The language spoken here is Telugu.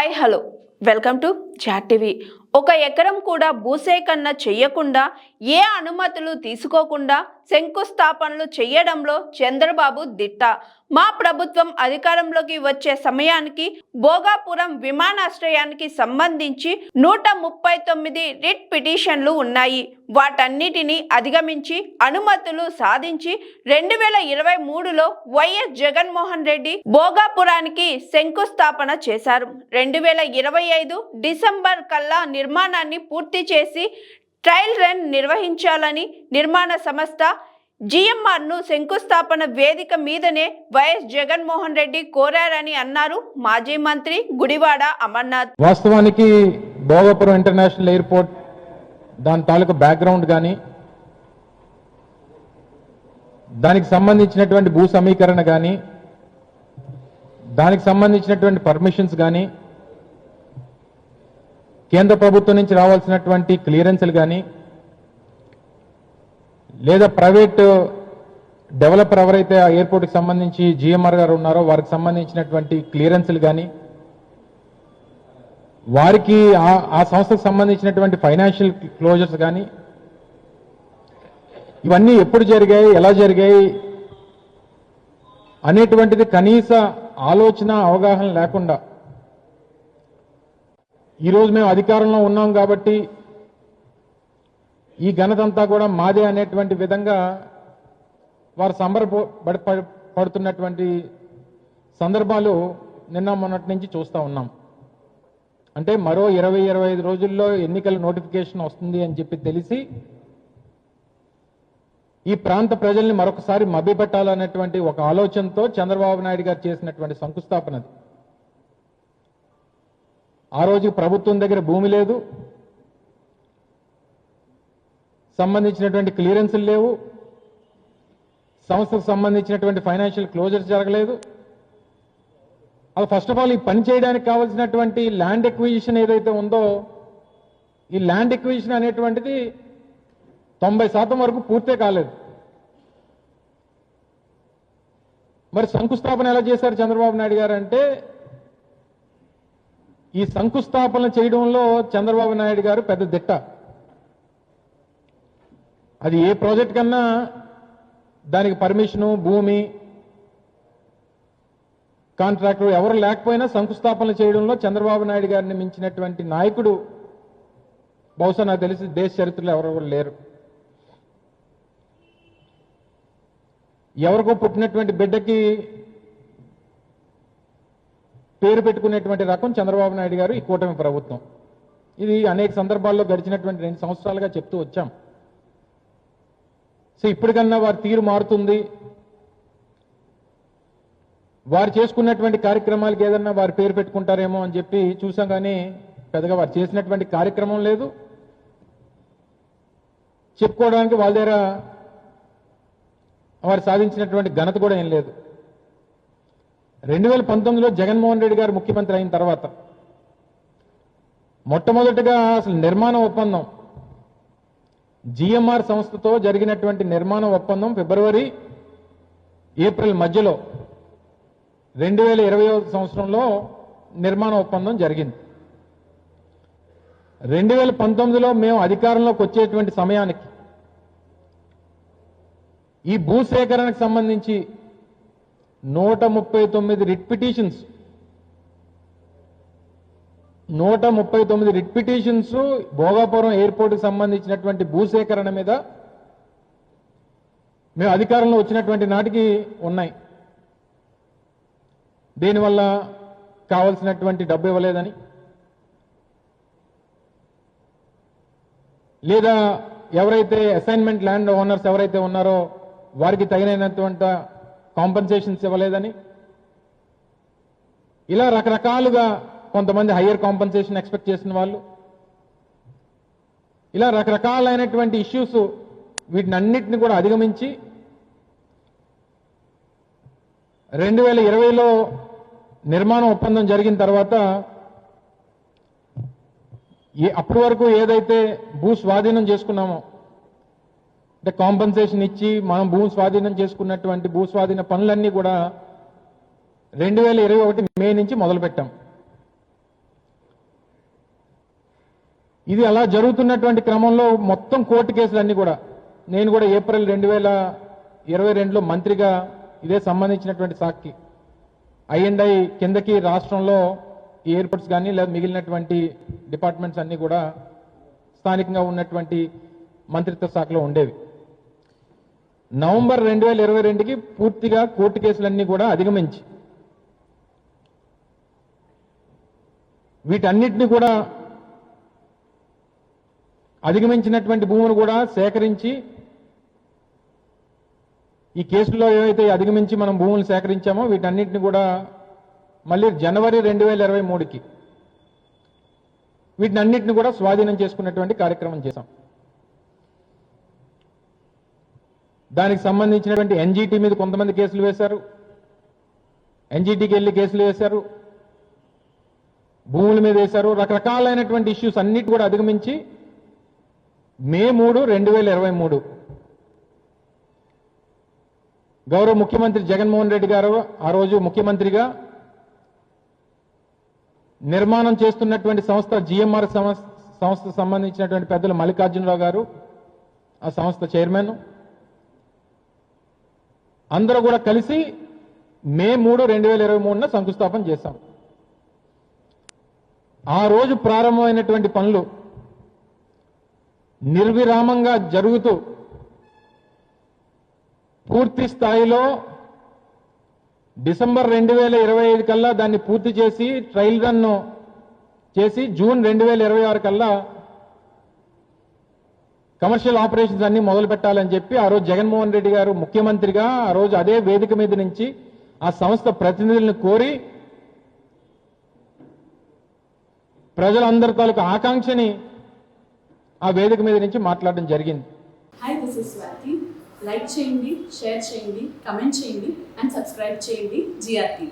Hi hello. Welcome to Jat TV. ఒక ఎకరం కూడా భూసేకరణ చేయకుండా ఏ అనుమతులు తీసుకోకుండా శంకుస్థాపనలు చేయడంలో చంద్రబాబు దిట్ట. మా ప్రభుత్వం అధికారంలోకి వచ్చే సమయానికి భోగాపురం విమానాశ్రయానికి సంబంధించి నూట ముప్పై తొమ్మిది రిట్ పిటిషన్లు ఉన్నాయి. వాటన్నిటిని అధిగమించి అనుమతులు సాధించి రెండు వేల ఇరవై మూడులో వైఎస్ జగన్మోహన్ రెడ్డి భోగాపురానికి శంకుస్థాపన చేశారు. రెండు వేల ఇరవై ఐదు డిసెంబర్ కల్లా నిర్మాణాన్ని పూర్తి చేసి ట్రయల్ రన్ నిర్వహించాలని నిర్మాణ సంస్థ జీఎంఆర్ను శంకుస్థాపన వేదిక మీదనే వైఎస్ జగన్మోహన్ రెడ్డి కోరారని అన్నారు మాజీ మంత్రి గుడివాడ అమర్నాథ్. వాస్తవానికి భోగపురం ఇంటర్నేషనల్ ఎయిర్పోర్ట్ దాని తాలూకు బ్యాక్గ్రౌండ్ కానీ దానికి సంబంధించినటువంటి భూ సమీకరణ కానీ దానికి సంబంధించినటువంటి పర్మిషన్స్ కానీ కేంద్ర ప్రభుత్వం నుంచి రావాల్సినటువంటి క్లియరెన్స్లు కానీ లేదా ప్రైవేట్ డెవలపర్ ఎవరైతే ఆ ఎయిర్పోర్ట్కి సంబంధించి జిఎంఆర్ గారు ఉన్నారో వారికి సంబంధించినటువంటి క్లియరెన్స్లు కానీ వారికి ఆ- ఆ సంస్థకు సంబంధించినటువంటి ఫైనాన్షియల్ క్లోజర్స్ కానీ ఇవన్నీ ఎప్పుడు జరిగాయి ఎలా జరిగాయి అనేటువంటిది కనీస ఆలోచన అవగాహన లేకుండా ఈరోజు మేము అధికారంలో ఉన్నాం కాబట్టి ఈ ఘనతంతా కూడా మాదే అనేటువంటి విధంగా వారు సంబర పడుతున్నటువంటి సందర్భాలు నిన్న మొన్నటి నుంచి చూస్తూ ఉన్నాం. అంటే మరో ఇరవై ఇరవై ఐదు రోజుల్లో ఎన్నికల నోటిఫికేషన్ వస్తుంది అని చెప్పి తెలిసి ఈ ప్రాంత ప్రజల్ని మరొకసారి మభ్యపెట్టాలనేటువంటి ఒక ఆలోచనతో చంద్రబాబు నాయుడు గారు చేసినటువంటి శంకుస్థాపనది. ఆ రోజు ప్రభుత్వం దగ్గర భూమి లేదు. సంబంధించినటువంటి క్లియరెన్సులు లేవు. సంస్థకు సంబంధించినటువంటి ఫైనాన్షియల్ క్లోజర్స్ జరగలేదు. అది ఫస్ట్ ఆఫ్ ఆల్ ఈ పని చేయడానికి కావాల్సినటువంటి ల్యాండ్ ఎక్విజిషన్ ఏదైతే ఉందో ఈ ల్యాండ్ ఎక్విజిషన్ అనేటువంటిది తొంభై శాతం వరకు పూర్తే కాలేదు. మరి శంకుస్థాపన ఎలా చేశారు చంద్రబాబు నాయుడు గారు అంటే ఈ శంకుస్థాపన చేయడంలో చంద్రబాబు నాయుడు గారు పెద్ద దిట్ట. అది ఏ ప్రాజెక్ట్ కన్నా దానికి పర్మిషను భూమి కాంట్రాక్టర్ ఎవరు లేకపోయినా శంకుస్థాపన చేయడంలో చంద్రబాబు నాయుడు గారిని మించినటువంటి నాయకుడు బహుశా నాకు తెలిసి దేశ చరిత్రలో ఎవరెవరు లేరు. ఎవరికో పుట్టినటువంటి బిడ్డకి పేరు పెట్టుకునేటువంటి రకం చంద్రబాబు నాయుడు గారు ఈ కూటమి ప్రభుత్వం. ఇది అనేక సందర్భాల్లో గడిచినటువంటి రెండు సంవత్సరాలుగా చెప్తూ వచ్చాం. సో ఇప్పటికన్నా వారి తీరు మారుతుంది. వారు చేసుకున్నటువంటి కార్యక్రమాలకి ఏదన్నా వారు పేరు పెట్టుకుంటారేమో అని చెప్పి చూసాం కానీ పెద్దగా వారు చేసినటువంటి కార్యక్రమం లేదు. చెప్పుకోవడానికి వాళ్ళ దగ్గర వారు సాధించినటువంటి ఘనత కూడా ఏం లేదు. రెండు వేల పంతొమ్మిదిలో జగన్మోహన్ రెడ్డి గారు ముఖ్యమంత్రి అయిన తర్వాత మొట్టమొదటిగా అసలు నిర్మాణ ఒప్పందం జిఎంఆర్ సంస్థతో జరిగినటువంటి నిర్మాణ ఒప్పందం ఫిబ్రవరి ఏప్రిల్ మధ్యలో రెండు వేల ఇరవై సంవత్సరంలో నిర్మాణ ఒప్పందం జరిగింది. రెండు వేల పంతొమ్మిదిలో మేము అధికారంలోకి వచ్చేటువంటి సమయానికి ఈ భూసేకరణకు సంబంధించి నూట ముప్పై తొమ్మిది రిట్ పిటిషన్స్. నూట ముప్పై తొమ్మిది రిట్ పిటిషన్స్ భోగాపురం ఎయిర్పోర్ట్కి సంబంధించినటువంటి భూసేకరణ మీద మేము అధికారంలో వచ్చినటువంటి నాటికి ఉన్నాయి. దీనివల్ల కావలసినటువంటి డబ్బు ఇవ్వలేదని. లేదా ఎవరైతే అసైన్మెంట్ ల్యాండ్ ఓనర్స్ ఎవరైతే ఉన్నారో వారికి తగినటువంటి కాంపెన్సేషన్స్ ఇవ్వలేదని. ఇలా రకరకాలుగా కొంతమంది హయ్యర్ కాంపన్సేషన్ ఎక్స్పెక్ట్ చేసిన వాళ్ళు. ఇలా రకరకాలైనటువంటి ఇష్యూస్ వీటిని అన్నిటిని కూడా అధిగమించి రెండు వేల ఇరవైలో నిర్మాణ ఒప్పందం జరిగిన తర్వాత ఏ అప్పటి వరకు ఏదైతే భూ స్వాధీనం చేసుకున్నామో అంటే కాంపన్సేషన్ ఇచ్చి మనం భూ స్వాధీనం చేసుకున్నటువంటి భూ స్వాధీన పనులన్నీ కూడా రెండు వేల ఇరవై ఒకటి మే నుంచి మొదలుపెట్టాం. ఇది అలా జరుగుతున్నటువంటి క్రమంలో మొత్తం కోర్టు కేసులన్నీ కూడా నేను కూడా ఏప్రిల్ రెండు వేల ఇరవై రెండులో మంత్రిగా ఇదే సంబంధించినటువంటి సాక్షి ఐఎండ్ఐ కిందకి రాష్ట్రంలో ఎయిర్పోర్ట్స్ కానీ లేదా మిగిలినటువంటి డిపార్ట్మెంట్స్ అన్నీ కూడా స్థానికంగా ఉన్నటువంటి మంత్రిత్వ శాఖలో ఉండేవి. నవంబర్ రెండు వేల ఇరవై రెండుకి పూర్తిగా కోర్టు కేసులన్నీ కూడా అధిగమించి వీటన్నిటిని కూడా అధిగమించినటువంటి భూములు కూడా సేకరించి ఈ కేసుల్లో ఏవైతే అధిగమించి మనం భూములు సేకరించామో వీటన్నిటిని కూడా మళ్ళీ జనవరి రెండు వేల ఇరవై మూడుకి వీటిని అన్నింటిని కూడా స్వాధీనం చేసుకున్నటువంటి కార్యక్రమం చేశాం. దానికి సంబంధించినటువంటి ఎన్జీటీ మీద కొంతమంది కేసులు వేశారు. ఎన్జీటీకి వెళ్ళి కేసులు వేశారు. భూముల మీద వేశారు. రకరకాలైనటువంటి ఇష్యూస్ అన్నిటి కూడా అధిగమించి మే మూడు రెండు వేల ఇరవై మూడు గౌరవ ముఖ్యమంత్రి జగన్మోహన్ రెడ్డి గారు ఆ రోజు ముఖ్యమంత్రిగా నిర్మాణం చేస్తున్నటువంటి సంస్థ జిఎంఆర్ సంస్థ సంబంధించినటువంటి పెద్దలు మల్లికార్జునరావు గారు ఆ సంస్థ చైర్మన్ అందరూ కూడా కలిసి మే మూడు రెండు వేల ఇరవై మూడున శంకుస్థాపన చేశాం. ఆ రోజు ప్రారంభమైనటువంటి పనులు నిర్విరామంగా జరుగుతూ పూర్తి స్థాయిలో డిసెంబర్ రెండు వేల ఇరవై ఐదు కల్లా దాన్ని పూర్తి చేసి ట్రయల్ రన్ చేసి జూన్ రెండు వేల ఇరవై ఆరు కల్లా కమర్షియల్ ఆపరేషన్స్ అన్ని మొదలు పెట్టాలని చెప్పి ఆ రోజు జగన్మోహన్ రెడ్డి గారు ముఖ్యమంత్రిగా ఆ రోజు అదే వేదిక మీద నుంచి ఆ సంస్థ ప్రతినిధులను కోరి ప్రజలందరి తాలూకు ఆకాంక్షని ఆ వేదిక మీద నుంచి మాట్లాడడం జరిగింది. Hi this is Swathi like చేయండి షేర్ చేయండి కమెంట్ చేయండి అండ్ సబ్స్క్రైబ్ చేయండి జిఆర్టీవీ